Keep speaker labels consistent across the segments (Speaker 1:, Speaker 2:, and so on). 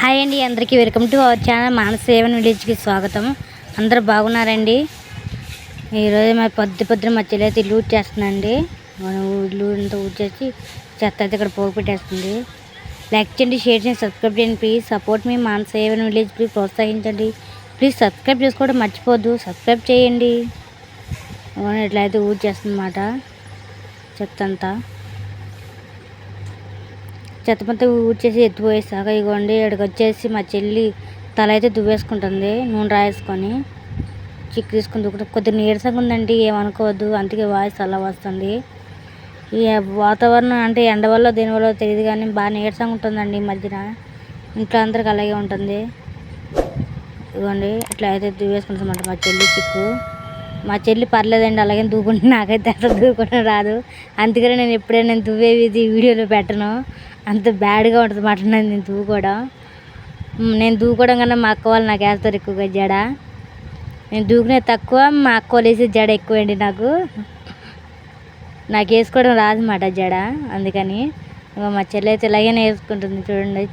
Speaker 1: Hi అండి అందరికీ welcome to our channel మానసేవన్ విలేజ్కి స్వాగతం. అందరూ బాగున్నారండి? ఈరోజు మా పొద్దు పొద్దున మా చెల్లి అయితే ఇల్లు ఊడ్చేస్తుందండి. మనం ఇల్లు అంతా ఊడ్చేసి చెత్త అయితే ఇక్కడ పోగు పెట్టేస్తుంది. లైక్ చేయండి షేర్ చేయండి సబ్స్క్రైబ్ చేయండి ప్లీజ్ సపోర్ట్ మీ మానసేవన్ విలేజ్ ప్లీజ్ ప్రోత్సహించండి. ప్లీజ్ సబ్స్క్రైబ్ చేసుకోవడం మర్చిపోద్దు సబ్స్క్రైబ్ చేయండి. అవును, ఇట్లయితే ఊడ్చేస్తుందన్నమాట చెత్త అంతా చెత్తమంతా ఊడ్చేసి ఎత్తిపోయేసాక ఇగోండి ఇక్కడికి వచ్చేసి మా చెల్లి తల అయితే దువ్వేసుకుంటుంది నూనె రాయేసుకొని చిక్కు తీసుకుని దుక్కు కొద్దిగా నీరసంగా ఉందండి ఏమనుకోవద్దు అందుకే వాయిస్ అలా వస్తుంది. ఈ వాతావరణం అంటే ఎండ వల్ల దీనివల్ల తెలియదు కానీ బాగా నీరసంగా ఉంటుందండి ఈ మధ్యన. ఇంట్లో అందరికి అలాగే ఉంటుంది. ఇదిగోండి ఇట్లా అయితే దువ్వేసుకుంటుందన్నమాట మా చెల్లి చిక్కు. మా చెల్లి పర్లేదండి అలాగే దూకుంటే నాకైతే అసలు దూకడం రాదు. అందుకనే నేను ఎప్పుడైనా నేను దువ్వేవి వీడియోలో పెట్టను. అంత బ్యాడ్గా ఉంటుంది మాట నేను దూకోవడం నేను దూకోవడం కన్నా మా అక్క వాళ్ళు నాకు వేస్తారు ఎక్కువగా జడ. నేను దూకునే తక్కువ మా అక్క వాళ్ళు వేసే జడ ఎక్కువ అండి నాకు. నాకు వేసుకోవడం రాదు మాట జడ అందుకని ఇంకా మా చెల్లి అయితే ఇలాగనే వేసుకుంటుంది చూడండి.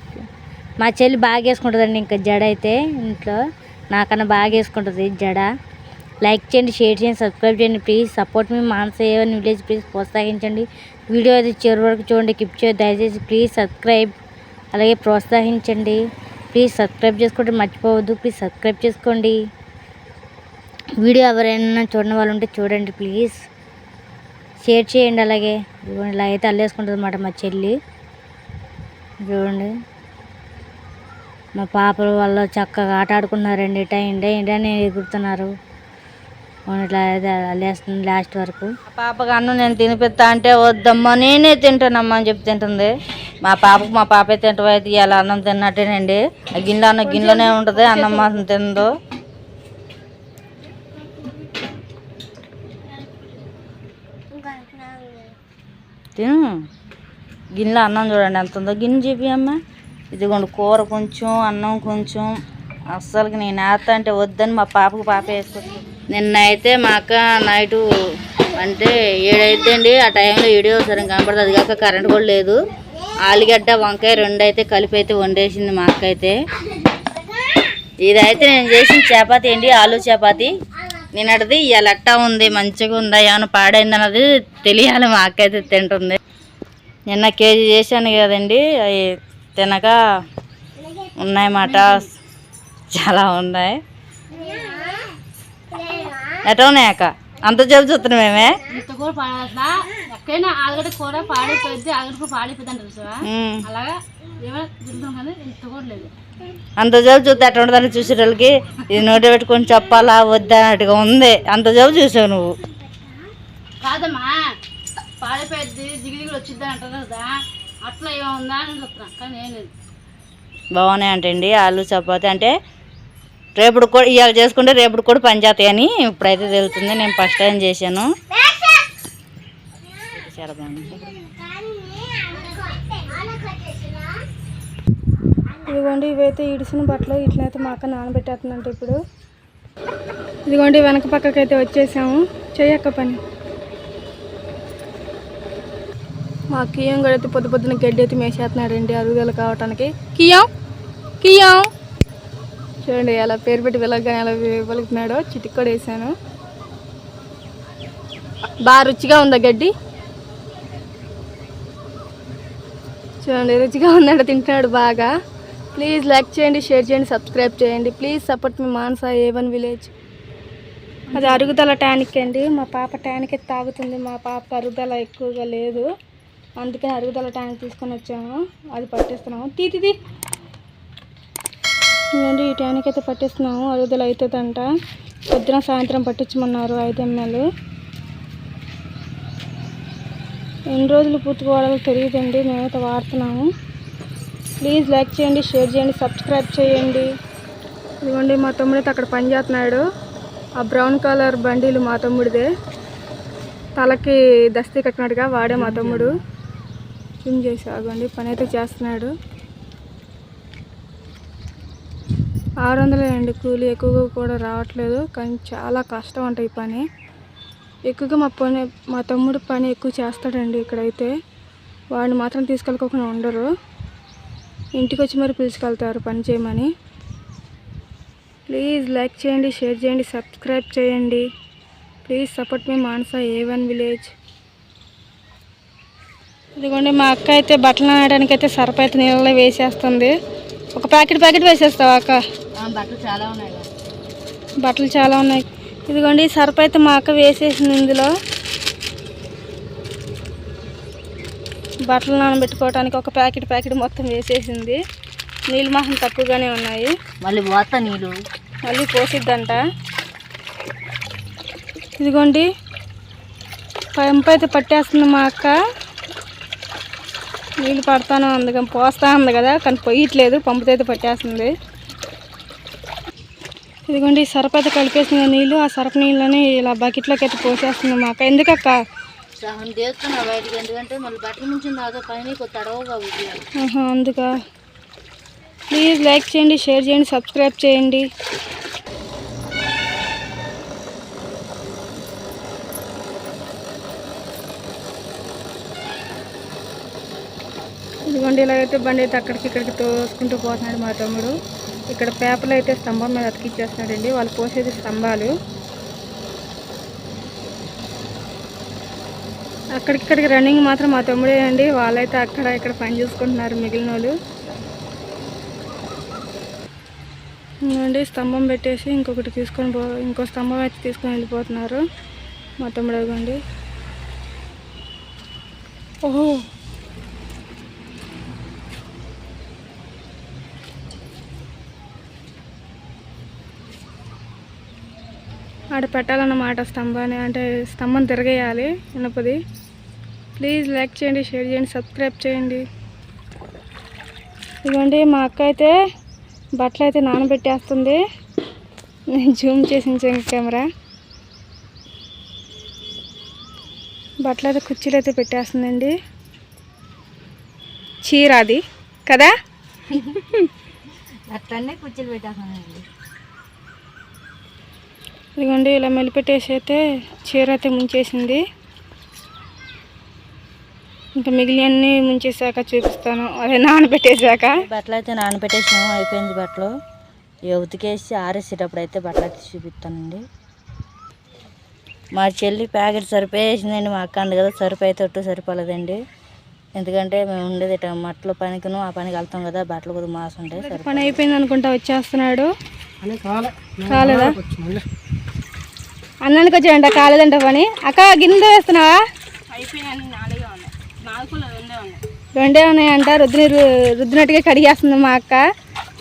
Speaker 1: మా చెల్లి బాగా వేసుకుంటుందండి ఇంకా జడ అయితే ఇంట్లో. నాకన్నా బాగా వేసుకుంటుంది జడ. లైక్ చేయండి షేర్ చేయండి సబ్స్క్రైబ్ చేయండి. ప్లీజ్ సపోర్ట్ మీ మానస విలేజ్ ప్లీజ్ ప్రోత్సహించండి. వీడియో అయితే చివరి వరకు చూడండి కిప్ చేయొద్దు. దయచేసి ప్లీజ్ సబ్స్క్రైబ్ అలాగే ప్రోత్సహించండి. ప్లీజ్ సబ్స్క్రైబ్ చేసుకుంటే మర్చిపోవద్దు. ప్లీజ్ సబ్స్క్రైబ్ చేసుకోండి. వీడియో ఎవరైనా చూడని వాళ్ళు ఉంటే చూడండి ప్లీజ్ షేర్ చేయండి అలాగే. చూడండి ఇలా అయితే అల్లేసుకుంటుంది అన్నమాట మా చెల్లి. చూడండి మా పాపలు వాళ్ళు చక్కగా ఆట ఆడుకున్నారండి. ఇటా ఇండే నేను ఎగురుతున్నారు. ఇట్లా అయితే లాస్ట్ వరకు.
Speaker 2: పాపకు అన్నం నేను తినిపిస్తా అంటే వద్దమ్మా నేనే తింటానమ్మా అని చెప్పి తింటుంది. మా పాపకు మా పాపే తింటవైతే ఇవాళ అన్నం తిన్నట్టేనండి. ఆ గిన్నె అన్నం గిన్నెలోనే ఉంటుంది అన్నం మాత్రం తినదు. తిను. గిన్నెలో అన్నం చూడండి ఎంత ఉందో. గిన్నె చెప్పి అమ్మ. ఇదిగోండి కూర కొంచెం అన్నం కొంచెం. అస్సలకి నేను ఆత అంటే వద్దని మా పాపకు పాప వేసుకుంటుంది నిన్న అయితే మా అక్క నైటు అంటే ఏడైద్దండి. ఆ టైంలో వీడియో సరిగ్గా కనపడుతుంది అది కాక కరెంట్ కూడా లేదు. ఆలుగడ్డ వంకాయ రెండు అయితే కలిపి అయితే వండేసింది మా అక్క అయితే. ఇదైతే నేను చేసిన చపాతి అండి ఆలు చపాతి. నిన్నటిది ఇవాళ అట్టా ఉంది మంచిగా ఉందా. ఏమైనా పాడైంది అన్నది తెలియాలి మా అక్క అయితే తింటుంది. నిన్న కేజీ చేశాను కదండి అవి తినక ఉన్నాయన్నమాట. చాలా ఉన్నాయి. ఎట్లా అక్క? అంత జబ్బు చూస్తున్నాం మేమే.
Speaker 3: ఇంత కూడా పాడేస్తా ఎక్కడైనా ఆలుగడ్డ కూర పాడైపోయింది ఆలుగడ్డ కూర పాడైపోయింది అంటారు సార్
Speaker 2: ఉమ్.
Speaker 3: అలాగా ఏమైనా తింటాం కానీ ఇంత కూడా లేదు.
Speaker 2: అంత జబ్బు చూస్తే ఎట్లా ఉంటుందని చూసే వాళ్ళకి ఇది నోటి పెట్టుకొని చెప్పాలా వద్దా అన్నట్టుగా ఉంది. అంత జబ్బు చూసావు నువ్వు.
Speaker 3: కాదమ్మా పాడైపోయింది దిగి దిగులు వచ్చిద్దని అంటారు కదా అట్లా ఏముందా అని చెప్తున్నా కానీ ఏం లేదు.
Speaker 2: బాగున్నాయి అంటండి ఆలు చపాతి అంటే రేపుడు కూడా ఇవాళ చేసుకుంటే రేపుడు కూడా పనిచేస్తాయి అని ఇప్పుడైతే తెలుస్తుంది. నేను ఫస్ట్ టైం చేశాను. చాలా బాగుంది.
Speaker 4: ఇదిగోండి ఇవైతే ఇడిసిన బట్టలు ఇట్లయితే మా అక్క నానబెట్టేస్తుందంట ఇప్పుడు. ఇదిగోండి వెనక పక్కకి అయితే వచ్చేసాము చెయ్యక్క పని. మా కియం కూడా అయితే పొద్దు పొద్దున గడ్డి అయితే మేసేస్తున్నాడండి అరుగుదల కావటానికి. కియం కియం. చూడండి ఎలా పేరు పెట్టి వెళ్ళగానే అలా వెలుగుతున్నాడో చిటిక్ కూడా వేసాను. బాగా రుచిగా ఉందా గడ్డి? చూడండి రుచిగా ఉన్నాడు తింటున్నాడు బాగా. ప్లీజ్ లైక్ చేయండి షేర్ చేయండి సబ్స్క్రైబ్ చేయండి. ప్లీజ్ సపోర్ట్ మీ మానస ఏ వన్ విలేజ్. అది అరుగుదల టానిక్ అండి. మా పాప టానిక్ తాగుతుంది. మా పాప అరుగుదల ఎక్కువగా లేదు. అందుకని అరుగుదల టానిక్ తీసుకొని వచ్చాము. అది పట్టిస్తున్నాము. తీతిది ఇదండి ఈ టానిక్ అయితే పట్టిస్తున్నాము అరుగుదల అవుతుందంట పొద్దున సాయంత్రం పట్టించమన్నారు ఐదు ఎంఎల్. ఎన్ని రోజులు పూర్తిగా తెలియదండి మేమైతే వాడుతున్నాము. ప్లీజ్ లైక్ చేయండి షేర్ చేయండి సబ్స్క్రైబ్ చేయండి. ఇదిగోండి మా తమ్ముడైతే అక్కడ పని చేస్తున్నాడు. ఆ బ్రౌన్ కలర్ బండిలు మా తమ్ముడిదే. తలకి దస్తీ కట్టినట్టుగా వాడే మా తమ్ముడు. జిమ్ చేసి ఆగండి పని అయితే చేస్తున్నాడు. ఆరు వందలే అండి కూలి ఎక్కువగా కూడా రావట్లేదు కానీ చాలా కష్టం అంట ఈ పని. ఎక్కువగా మా పని మా తమ్ముడు పని ఎక్కువ చేస్తాడండి ఇక్కడైతే. వాడిని మాత్రం తీసుకెళ్ళకోకుండా ఉండరు. ఇంటికి వచ్చి మరి పిలుచుకెళ్తారు పని చేయమని. ప్లీజ్ లైక్ చేయండి షేర్ చేయండి సబ్స్క్రైబ్ చేయండి. ప్లీజ్ సపోర్ట్ మీ మానస ఏ వన్ విలేజ్. ఇదిగోండి మా అక్క అయితే బట్టలు నాయడానికి అయితే సరిపోయితే అయితే నీళ్ళలో వేసేస్తుంది. ఒక ప్యాకెట్ ప్యాకెట్ వేసేస్తావా అక్క?
Speaker 2: బట్టలు చాలా ఉన్నాయి
Speaker 4: బట్టలు చాలా ఉన్నాయి. ఇదిగోండి సర్ఫ్ అయితే మా అక్క వేసేసింది ఇందులో. బట్టలు నానబెట్టుకోవడానికి ఒక ప్యాకెట్ ప్యాకెట్ మొత్తం వేసేసింది. నీళ్ళు మాత్రం తక్కువగానే ఉన్నాయి.
Speaker 2: మళ్ళీ పోతా నీళ్ళు.
Speaker 4: మళ్ళీ పోసిద్దంట. ఇదిగోండి పంపు అయితే పట్టేస్తుంది మా అక్క. నీళ్ళు పడతాను ఉంది కానీ పోస్తా ఉంది కదా కానీ పొయ్యట్లేదు పంపుతో అయితే పట్టేస్తుంది. ఇదిగోండి సరపు అయితే కలిపేసిన నీళ్ళు ఆ సరపు నీళ్ళని ఇలా బకెట్లోకి అయితే పోసేస్తుంది మా అక్క ఎందుకక్క అందుకా? ప్లీజ్ లైక్ చేయండి షేర్ చేయండి సబ్స్క్రైబ్ చేయండి. ఇదిగోండి ఇలాగైతే బండి అయితే అక్కడికి ఇక్కడికి తోసుకుంటూ పోతున్నాడు మా తమ్ముడు. ఇక్కడ పేపర్లు అయితే స్తంభం మీద అతికిచ్చేస్తున్నాడండి. వాళ్ళు పోసేది స్తంభాలు. అక్కడికిక్కడికి రన్నింగ్ మాత్రం మా తమ్ముడే అండి. వాళ్ళైతే అక్కడ ఇక్కడ పని చూసుకుంటున్నారు మిగిలిన వాళ్ళు అండి స్తంభం పెట్టేసి ఇంకొకటి తీసుకొని పో ఇంకో స్తంభం అయితే తీసుకొని వెళ్ళిపోతున్నారు. మా తమ్ముడు ఓహో! ఆడ పెట్టాలన్నమాట స్తంభాన్ని అంటే స్తంభం తిరగేయాలి ఇనపది ప్లీజ్ లైక్ చేయండి షేర్ చేయండి సబ్స్క్రైబ్ చేయండి. ఇవ్వండి మా అక్క అయితే బట్టలు అయితే నానబెట్టేస్తుంది. నేను జూమ్ చేసించాను కెమెరా. బట్టలు అయితే కుర్చీలు అయితే పెట్టేస్తుందండి. చీర అది కదా?
Speaker 2: అట్లనే కుర్చీలు పెట్టేస్తానండి
Speaker 4: ఇదిగోండి ఇలా మెలిపెట్టేసి అయితే చీర అయితే ముంచేసింది. ఇంకా మిగిలినన్ని ముంచేసాక చూపిస్తాను. అదే నానబెట్టేశాక.
Speaker 2: బట్టలు అయితే నానబెట్టేసాము అయిపోయింది బట్టలు. ఇక ఉతికేసి ఆరేసేటప్పుడు అయితే బట్టలు అయితే చూపిస్తానండి. మా చెల్లి ప్యాకెట్ సరిపోయేసిందండి మా అక్క అంది కదా సరిపో అయితే ఒట్టు సరిపోలేదండి. ఎందుకంటే మేము ఉండేది ఇట్లా మట్లో పనికిను ఆ పనికి వెళ్తాం కదా బట్టలు కొద్దిగా మాసం ఉంటాయి సరిపో
Speaker 4: పని అయిపోయింది అనుకుంటా వచ్చేస్తున్నాడు. కాలేదా? అన్నానికి వచ్చాడంట కాలేదంట పని. అక్క గిన్నె వేస్తున్నావా? రెండే ఉన్నాయంట. రుద్దిని రుద్దినట్టుగా కడిగేస్తుంది మా అక్క.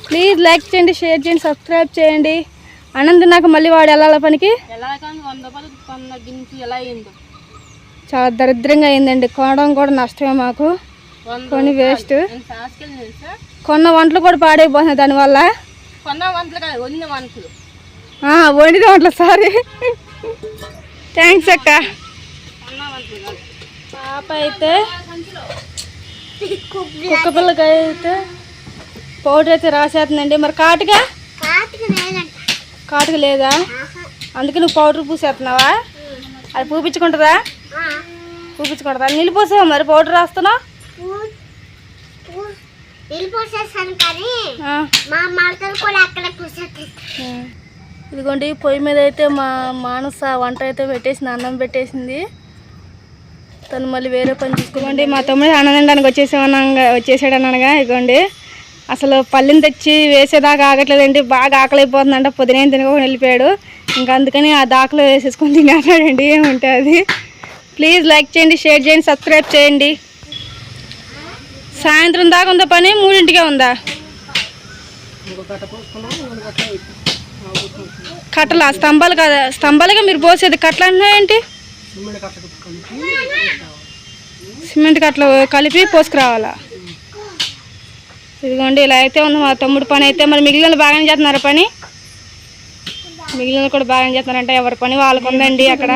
Speaker 4: ప్లీజ్ లైక్ చేయండి షేర్ చేయండి సబ్స్క్రైబ్ చేయండి. అనంత నాకు మళ్ళీ వాడు వెళ్ళాల పనికి?
Speaker 3: కొన్న
Speaker 4: చాలా దరిద్రంగా అయిందండి. కొనడం కూడా నష్టమే మాకు.
Speaker 3: వంద
Speaker 4: కొని వేస్ట్. కొన్న వంటలు కూడా పాడైపోతున్నాయి దానివల్ల.
Speaker 3: కొన్న వండిన వంటలు.
Speaker 4: సారీ థ్యాంక్స్ అక్క. పాప అయితే కుక్క పిల్లకి అయితే పౌడర్ అయితే రాసేస్తుందండి. మరి కాటుగా కాటుగా లేదా? అందుకే నువ్వు పౌడర్ పూసేస్తున్నావా? అది పూపించుకుంటుందా? పూపించుకుంటుందా? నీళ్ళు పోసావా మరి పౌడర్ రాస్తున్నావు?
Speaker 5: వెళ్ళిపోసేస్తాను కానీ
Speaker 4: ఆ.
Speaker 5: మా మడతలు కూడా అక్కడ కూర్చోతాయి
Speaker 4: ఇదిగోండి పొయ్యి మీద అయితే మా మానస వంట అయితే పెట్టేసింది అన్నం పెట్టేసింది. తను మళ్ళీ వేరే పని చూసుకోండి మా తమ్ముడు అన్నం తినడానికి వచ్చేసామనగా వచ్చేసాడు అనగా ఇదిగోండి. అసలు పళ్ళిని తెచ్చి వేసేదాకా ఆగట్లేదండి బాగా ఆకలి అయిపోతుందంట పొద్దునేం తినకుండా వెళ్ళిపోయాడు. ఇంకా అందుకని ఆ దాకలో వేసేసుకొని తినేస్తాడండి ఏముంటే అది ప్లీజ్ లైక్ చేయండి షేర్ చేయండి సబ్స్క్రైబ్ చేయండి. సాయంత్రం దాకా ఉందా పని? మూడింటికే ఉందా? కట్టలా స్తంభాలు కదా స్తంభాలుగా మీరు పోసేది కట్టలు అంటున్నాయేంటి సిమెంట్ కట్టలు కలిపి పోసుకురావాలా? ఇదిగోండి ఇలా అయితే ఉంది మా తమ్ముడు పని అయితే. మరి మిగిలిన బాగానే చేస్తున్నారు పని? మిగిలిన కూడా బాగానే చేస్తున్నారంటే. ఎవరి పని వాళ్ళకు ఉందండి అక్కడ?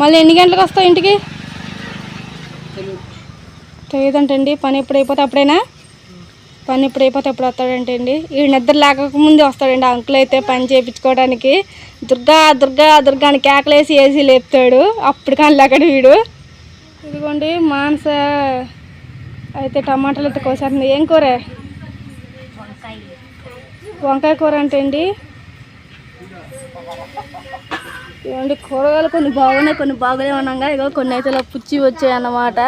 Speaker 4: మళ్ళీ ఎన్ని గంటలకు వస్తావు ఇంటికి? తెలియదంటండి పని ఎప్పుడైపోతే అప్పుడైనా? పని ఇప్పుడు అయిపోతే ఎప్పుడు వస్తాడంటే అండి? ఈ నిద్ర లేకముందే వస్తాడండి ఆ అంకుల్ అయితే పని చేయించుకోవడానికి. దుర్గా దుర్గా దుర్గా అని కేకలేసి వేసి లేపుతాడు. అప్పుడు కానీ లేకడు వీడు. ఇదిగోండి మాంస అయితే టమాటాలు అయితే కోసేస్తుంది. ఏం కూర? వంకాయ కూర అంటే అండి? ఏమండి కూరగాయలు కొన్ని బాగున్నాయి కొన్ని బాగలేవు అనగా. ఇగో కొన్ని అయితే ఇలా పుచ్చి వచ్చాయి అన్నమాట.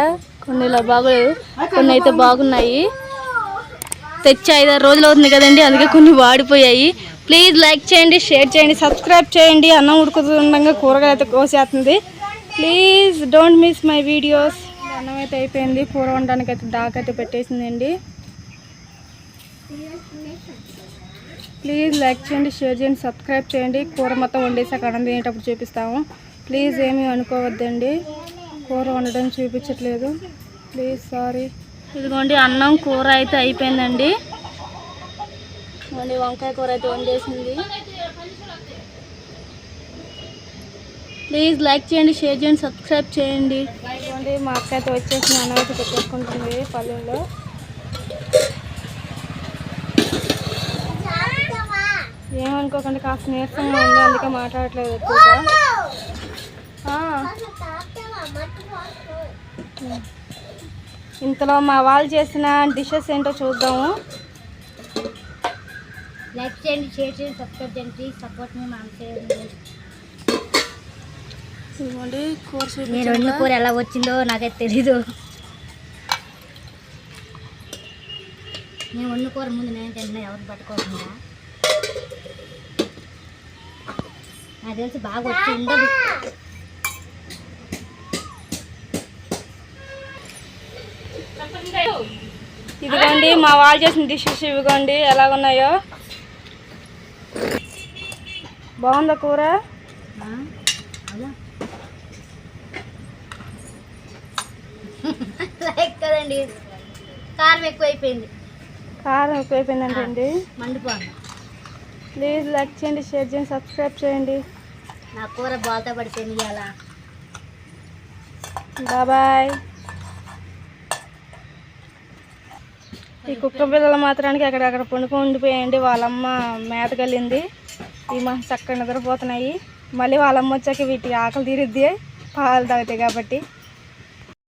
Speaker 4: కొన్ని ఇలా బాగలేవు కొన్ని అయితే బాగున్నాయి. తెచ్చి ఐదారు రోజులు అవుతుంది కదండి అందుకే కొన్ని వాడిపోయాయి. ప్లీజ్ లైక్ చేయండి షేర్ చేయండి సబ్స్క్రైబ్ చేయండి. అన్నం ఉడుకుతుండగా కూరగాయలు అయితే కోసేస్తుంది. Please don't miss my videos అన్నం అయితే అయిపోయింది కూర వండడానికి అయితే దాకైతే పెట్టేసిందండి. ప్లీజ్ లైక్ చేయండి షేర్ చేయండి సబ్స్క్రైబ్ చేయండి. కూర మొత్తం వండేసాక అన్నం తినేటప్పుడు చూపిస్తాము. ప్లీజ్ ఏమీ అనుకోవద్దండి. కూర వండడం చూపించట్లేదు. ప్లీజ్ సారీ ఇదిగోండి అన్నం కూర అయితే అయిపోయిందండి. ఇదిగోండి వంకాయ కూర అయితే వండేసింది ప్లీజ్ లైక్ చేయండి షేర్ చేయండి సబ్స్క్రైబ్ చేయండి. ఇదిగోండి మా అక్క అయితే వచ్చేసి అన్నం అయితే పెట్టేసుకుంటుంది పల్లెల్లో. ఏమనుకోకండి కాస్త నీరసంగా ఉంది అందుకే మాట్లాడట్లేదు ఎక్కువగా. ఇంతలో మా వాళ్ళు చేసిన డిషెస్ ఏంటో చూద్దాము.
Speaker 1: లైక్ చేయండి షేర్ చేయండి సబ్స్క్రైబ్ చేయండి ప్లీజ్ సపోర్ట్ మీ మా చేయండి
Speaker 4: ఇదిగోండి కూర
Speaker 1: నేను వండిన కూర ఎలా వచ్చిందో నాకైతే తెలీదు. నేను వండిన కూర ముందు నేను తిన్నా ఎవరు పట్టుకోకుండా. నాకు తెలిసి బాగా వచ్చి ఉండదు.
Speaker 4: ఇదిగోండి మా వాళ్ళు చేసిన డిషెస్ ఇవిగోండి. ఎలా ఉన్నాయో బాగుందా కూర?
Speaker 1: కదండి కారం ఎక్కువైపోయింది.
Speaker 4: కారం ఎక్కువైపోయిందంటే అండి
Speaker 1: మండిపోను
Speaker 4: ప్లీజ్ లైక్ చేయండి షేర్ చేయండి సబ్స్క్రైబ్ చేయండి.
Speaker 1: నా కూర బాగా పడిపోయింది ఇవాళ.
Speaker 4: బాబాయ్ ఈ కుక్క పిల్లల మాత్రానికి అక్కడక్కడ పండుకొని ఉండిపోయాయండి వాళ్ళమ్మ కలింది ఈ మా చక్కగా నిద్రపోతున్నాయి. మళ్ళీ వాళ్ళమ్మ వచ్చాక వీటి ఆకలి తీరుద్ది. పాలు తాగుతాయి కాబట్టి.